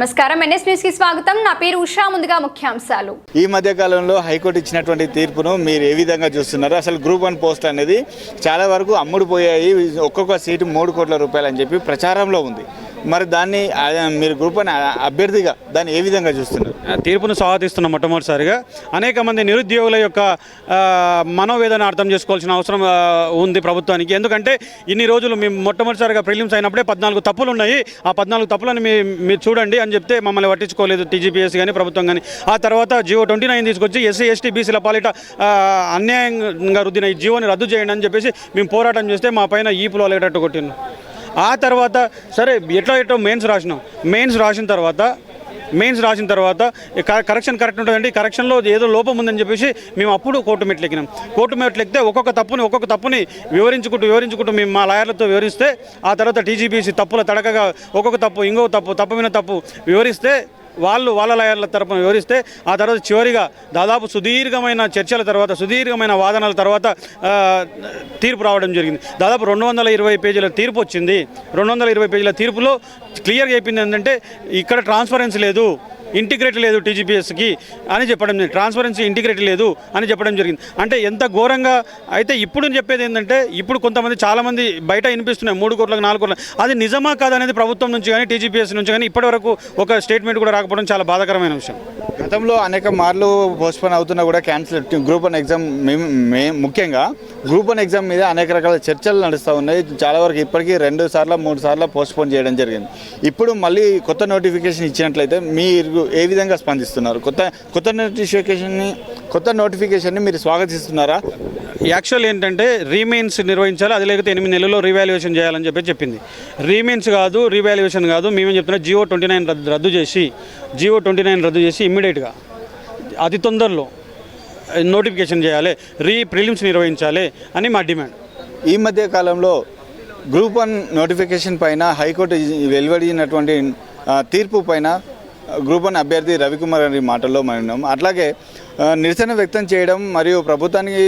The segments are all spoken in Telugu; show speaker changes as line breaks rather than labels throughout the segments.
నమస్కారం. ఎన్ఎస్ న్యూస్కి స్వాగతం. నా పేరు ఉషా. ముందుగా ముఖ్యాంశాలు.
ఈ మధ్య కాలంలో హైకోర్టు ఇచ్చినటువంటి తీర్పును మీరు ఏ విధంగా చూస్తున్నారు? అసలు గ్రూప్ వన్ పోస్ట్ అనేది చాలా వరకు అమ్ముడు పోయాయి ఒక్కొక్క సీటు మూడు కోట్ల రూపాయలు అని చెప్పి ప్రచారంలో ఉంది. మరి దాన్ని మీరు గ్రూప్ అని అభ్యర్థిగా దాన్ని ఏ విధంగా చూస్తున్నారు?
తీర్పును స్వాగతిస్తున్న మొట్టమొదటిసారిగా అనేక మంది నిరుద్యోగుల యొక్క మనోవేదన అర్థం చేసుకోవాల్సిన అవసరం ఉంది ప్రభుత్వానికి. ఎందుకంటే ఇన్ని రోజులు మేము మొట్టమొదటిసారిగా ప్రిలిమ్స్ అయినప్పుడే పద్నాలుగు తప్పులు ఉన్నాయి. ఆ పద్నాలుగు తప్పులను మీ మీరు చూడండి అని చెప్తే మమ్మల్ని పట్టించుకోలేదు టీజీపీఎస్ కానీ ప్రభుత్వం కానీ ఆ తర్వాత జియో ట్వంటీ నైన్ తీసుకొచ్చి ఎస్సీ ఎస్టీ బీసీల పాలిట అన్యాయంగా రుద్దిన ఈ జియోని రద్దు చేయండి అని చెప్పేసి మేము పోరాటం చేస్తే మా పైన ఈపులో లేటట్టు కొట్టిండు ఆ తర్వాత సరే ఎట్లా ఎట్లా మెయిన్స్ రాసినాం? మెయిన్స్ రాసిన తర్వాత మెయిన్స్ రాసిన తర్వాత కరెక్షన్ కరెక్ట్ ఉంటుందండి కరెక్షన్లో ఏదో లోపం ఉందని చెప్పేసి మేము అప్పుడు కోర్టు మెట్లు ఎక్కినాం కోర్టు మెట్లు ఎక్కితే ఒక్కొక్క తప్పుని ఒక్కొక్క తప్పుని వివరించుకుంటూ వివరించుకుంటూ మేము మా లాయర్లతో వివరిస్తే ఆ తర్వాత టీజీపీసీ తప్పుల తడకగా ఒక్కొక్క తప్పు ఇంకొక తప్పు తప్పు మీద తప్పు వివరిస్తే వాళ్ళు వాళ్ళ లాయర్ల తరపున వివరిస్తే ఆ తర్వాత చివరిగా దాదాపు సుదీర్ఘమైన చర్చల తర్వాత సుదీర్ఘమైన వాదనల తర్వాత తీర్పు రావడం జరిగింది. దాదాపు రెండు వందల ఇరవై పేజీల తీర్పు వచ్చింది. రెండు వందల ఇరవై పేజీల తీర్పులో క్లియర్గా చెప్పింది ఏంటంటే ఇక్కడ ట్రాన్స్పరెన్సీ లేదు. ఇంటిగ్రేట్ లేదు టీజీపీఎస్కి అని చెప్పడం జరిగింది. ట్రాన్స్పరెన్సీ ఇంటిగ్రేట్ లేదు అని చెప్పడం జరిగింది. అంటే ఎంత ఘోరంగా అయితే ఇప్పుడు చెప్పేది ఏంటంటే ఇప్పుడు కొంతమంది చాలామంది బయట వినిపిస్తున్నాయి మూడు కోట్లకు నాలుగు కోట్ల అది నిజమా కాదనేది ప్రభుత్వం నుంచి కానీ టీజీపీఎస్ నుంచి కానీ ఇప్పటివరకు ఒక స్టేట్మెంట్ కూడా రాకపోవడం చాలా బాధాకరమైన విషయం.
గతంలో అనేక మార్లు పోస్ట్పోన్ అవుతున్నా కూడా క్యాన్సిల్ గ్రూప్ వన్ ఎగ్జామ్ మేము ముఖ్యంగా గ్రూప్ వన్ ఎగ్జామ్ మీద అనేక రకాల చర్చలు నడుస్తూ ఉన్నాయి. చాలా వరకు ఇప్పటికీ రెండు సార్లు మూడు సార్లు పోస్ట్పోన్ చేయడం జరిగింది. ఇప్పుడు మళ్ళీ కొత్త నోటిఫికేషన్ ఇచ్చినట్లయితే మీరు ఏ విధంగా స్పందిస్తున్నారు? కొత్త కొత్త నోటిఫికేషన్ని కొత్త నోటిఫికేషన్ని మీరు స్వాగతిస్తున్నారా?
యాక్చువల్ ఏంటంటే రీమెయిన్స్ నిర్వహించాలి అది లేకపోతే ఎనిమిది నెలల్లో రీవాల్యుయేషన్ చేయాలని చెప్పి చెప్పింది. రీమెయిన్స్ కాదు రీవాల్యుయేషన్ కాదు మేమేం చెప్తున్నా జియో ట్వంటీ నైన్ రద్దు రద్దు చేసి జియో ట్వంటీ నైన్ రద్దు చేసి ఇమ్మీడియట్గా అతి తొందరలో నోటిఫికేషన్ చేయాలి రీ ప్రిలిమ్స్ నిర్వహించాలి అని మా డిమాండ్
ఈ మధ్య కాలంలో గ్రూప్ వన్ నోటిఫికేషన్ పైన హైకోర్టు వెలువడినటువంటి తీర్పు పైన గ్రూప్ వన్ అభ్యర్థి రవికుమార్ గారి మాటల్లో మనం ఉన్నాం అట్లాగే నిరసన వ్యక్తం చేయడం మరియు ప్రభుత్వానికి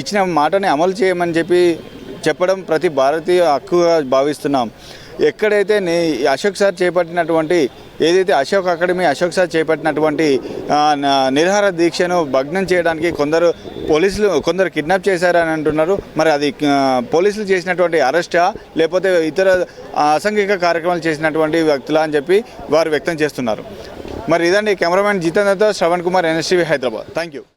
ఇచ్చిన మాటని అమలు చేయమని చెప్పి చెప్పడం ప్రతి భారతీయ హక్కుగా భావిస్తున్నాం. ఎక్కడైతే నే అశోక్ సార్ చేపట్టినటువంటి ఏదైతే అశోక్ అకాడమీ అశోక్ సార్ చేపట్టినటువంటి నిరహార నిరాహార దీక్షను భగ్నం చేయడానికి కొందరు పోలీసులు కొందరు కిడ్నాప్ చేశారని అంటున్నారు. మరి అది పోలీసులు చేసినటువంటి అరెస్టా? లేకపోతే ఇతర అసంఘిక కార్యక్రమాలు చేసినటువంటి వ్యక్తులా అని చెప్పి వారు వ్యక్తం చేస్తున్నారు. మరి ఇదండి cameraman జితేంద్రతో Shravan Kumar NSTV Hyderabad. Thank you